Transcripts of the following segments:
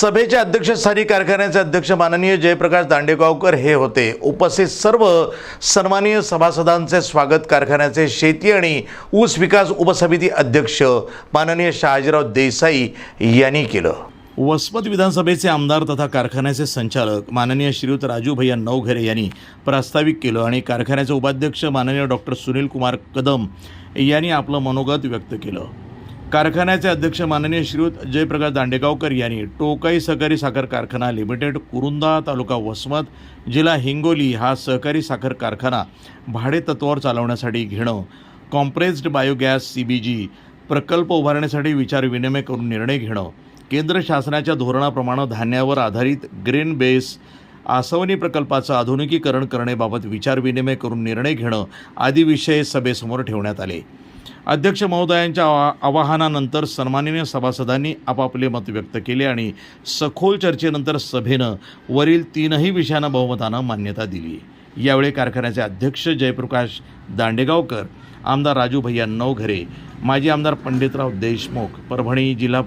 सभेचे अध्यक्षस्थानी कारखान्याचे अध्यक्ष माननीय जयप्रकाश दांडेगावकर हे होते. उपस्थित सर्व सन्माननीय सभासदांचे स्वागत कारखान्याचे शेती आणि ऊस विकास उपसमिती अध्यक्ष माननीय शहाजीराव देसाई यांनी केलं. वसमत विधानसभेचे आमदार तथा कारखान्याचे संचालक माननीय श्रीयुत राजू भैया नवघरे यांनी प्रास्ताविक केलं आणि कारखान्याचे उपाध्यक्ष माननीय डॉक्टर सुनील कुमार कदम यांनी आपलं मनोगत व्यक्त केलं. कारखान्याचे अध्यक्ष माननीय श्रीयुत जयप्रकाश दांडेगावकर यांनी टोकाई सहकारी साखर कारखाना लिमिटेड कुरुंदा तालुका वसमत जिल्हा हिंगोली हा सहकारी साखर कारखाना भाडे तत्वावर चालवण्यासाठी घेणं compressed biogas C B G प्रकल्प उभारण्यासाठी विचारविनिमय करून निर्णय घेणं केंद्र शासनाच्या धोरणाप्रमाणे धान्यावर आधारित ग्रीन बेस आसवनी प्रकल्पाचं आधुनिकीकरण करण्याबाबत विचारविनिमय करून निर्णय घेणं आदी विषय सभेसमोर ठेवण्यात आले. अध्यक्ष महोदयांच्या आवा आवाहनानंतर सन्माननीय सभासदांनी आपापले मत व्यक्त केले आणि सखोल चर्चेनंतर सभेनं वरील तीनही विषयांना बहुमतानं मान्यता दिली. यावेळी कारखान्याचे अध्यक्ष जयप्रकाश दांडेगावकर आमदार राजू भैया नवघरे माजी आमदार पंडितराव देशमुख परभणी जिल्हा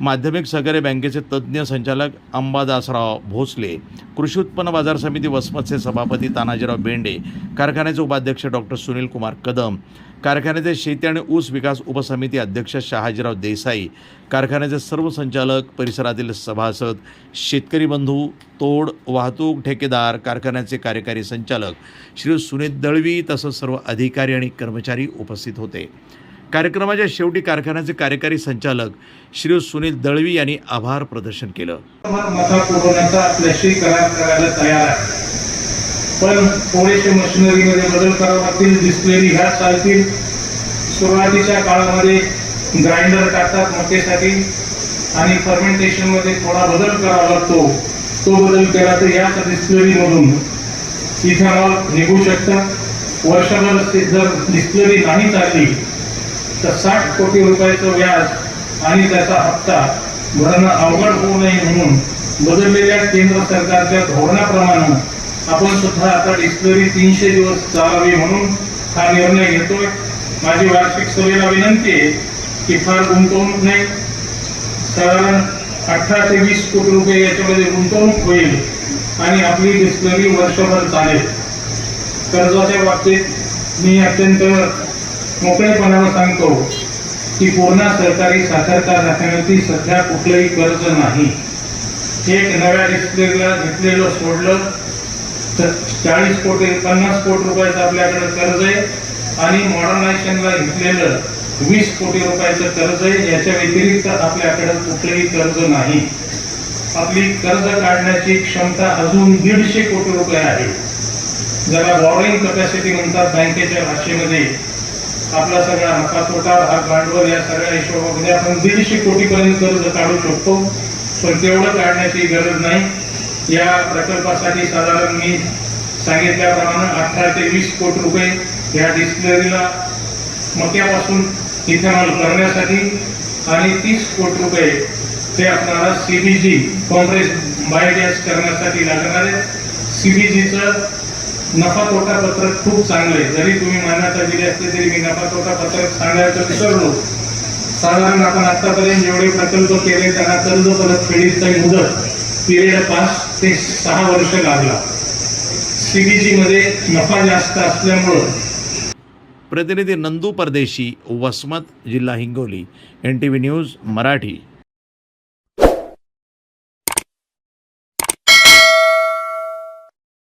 माध्यमिक सहकारी बँकेचे तज्ज्ञ संचालक अंबादासराव भोसले कृषी उत्पन्न बाजार समिती वसमतचे सभापती तानाजीराव बेंडे कारखान्याचे उपाध्यक्ष डॉक्टर सुनील कुमार कदम कारखान्याचे शेती आणि ऊस विकास उपसमिती अध्यक्ष शहाजीराव देसाई कारखान्याचे सर्व संचालक परिसरातील सभासद शेतकरी बंधू तोड वाहतूक ठेकेदार कारखान्याचे कार्यकारी संचालक श्री सुनीत दळवी तसंच सर्व अधिकारी आणि कर्मचारी उपस्थित होते. कार्यक्रमाच्या शेवटी कारखान्याचे कार्यकारी संचालक श्री सुनील दळवी यांनी आभार प्रदर्शन केलं. पण थोडेसे मशिनरीमध्ये बदल करावे लागतील डिस्प्लेरी ह्या चालतील. सुरुवातीच्या काळामध्ये ग्राइंडर टाकतात मकेसाठी आणि फर्मेंटेशनमध्ये थोडा बदल करावा लागतो. तो बदल केला तर याच डिस्प्लेरीमधून इथेनॉल निघू शकतं. वर्षभर ते जर डिस्प्लेरी नाही चालली तर साठ कोटी रुपयाचं व्याज आणि त्याचा हप्ता भरणं अवघड होऊ नये म्हणून बदललेल्या केंद्र सरकारच्या धोरणाप्रमाणे आपण सुद्धा आता डिस्कवरी तीनशे दिवस चालावी म्हणून हा निर्णय घेतोय. माझी वार्षिक सभेला विनंती आहे की फार गुंतवणूक नाही. साधारण अठरा ते वीस कोटी रुपये याच्यामध्ये गुंतवणूक होईल आणि आपली डिस्कवरी वर्षभर चालेल. कर्जाच्या बाबतीत मी अत्यंत मोकळेपणानं सांगतो की पूर्ण सरकारी साखरता कारखान्यावरती सध्या कुठलंही कर्ज नाही. एक नव्या डिस्प्लेला घेतलेलं सोडलं. तर चाळीस कोटी पन्नास कोटी रुपयाचं आपल्याकडे कर्ज आहे. आणि मॉडर्नायझेशनला घेतलेलं वीस कोटी रुपयाचं कर्ज आहे. याच्या व्यतिरिक्त आपल्याकडे कुठलंही कर्ज नाही. आपली कर्ज काढण्याची क्षमता अजून दीडशे कोटी रुपये आहे. ज्याला बॉरिंग कपॅसिटी म्हणतात बँकेच्या भाषेमध्ये. आपला सगळा नफा तोटा भाग भांडवल या सगळ्या हिशोबामध्ये आपण दीडशे कोटीपर्यंत कर्ज काढू शकतो. पण तेवढं काढण्याची गरज नाही. या प्रकल्पासाठी साधारण मी सांगितल्याप्रमाणे अठरा ते वीस कोटी रुपये या डिस्प्लेरीला मक्यापासून इथेनॉल करण्यासाठी आणि तीस कोटी रुपये ते आपणाला C B G compress biogas करण्यासाठी लागणार आहे. जीचं नफा तोटा पत्रक खूप चांगलं आहे. जरी तुम्ही मान्यता दिली असली तरी मी नफा तोटा पत्रक सांगायचं विसरलो. साधारण आपण आतापर्यंत जेवढे प्रकल्प केले त्यांना कर्ज परतफेडीचा मुदत पिरियड पाच ते सहा वर्ष लागला. सीबीजीमध्ये नफा जास्त असल्यामुळं प्रतिनिधी नंदू परदेशी वसमत जिल्हा Hingoli N T V news Marathi.